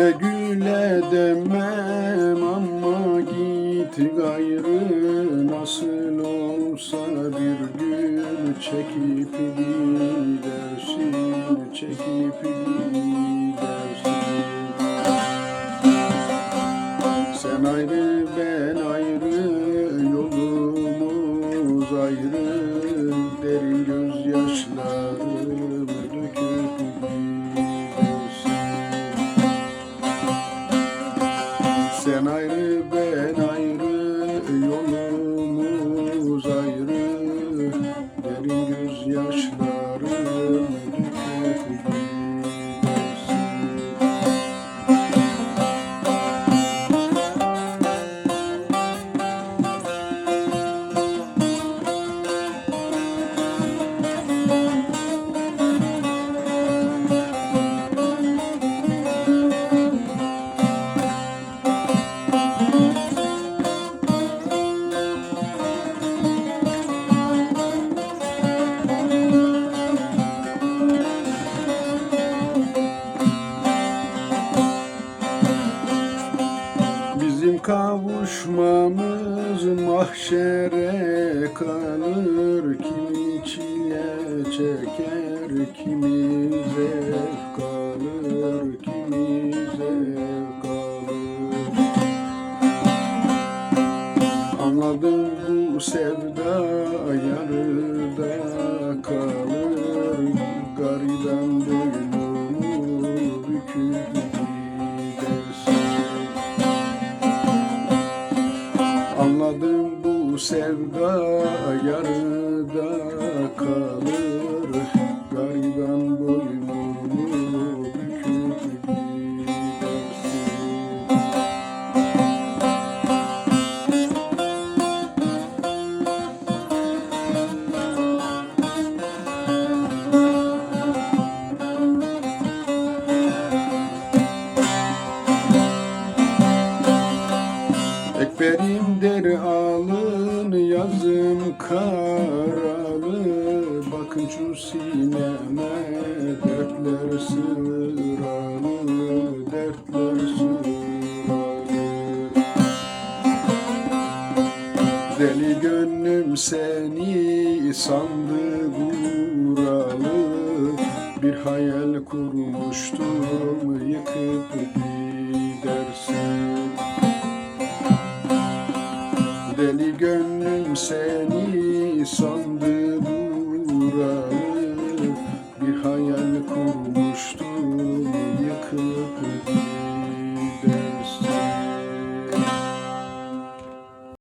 Güle güle demem ama git gayrı Nasıl olsa bir gün çekip gidersin Çekip gidersin. Sen ayrı Sen ayrı kavuşmamız mahşere kalır. Kimi çile çeker, kimi zevk alır Kimi zevk alır. Anladım bu sevda yarıda kalır sevda yarıda kalır karalı Bakın şu sineme dertler sıralı Dertler sıralı Deli gönlüm seni sandı buralı Bir hayal kurmuştum yıkıp gidersin gönlüm seni sandı buralı Bir hayal kurmuş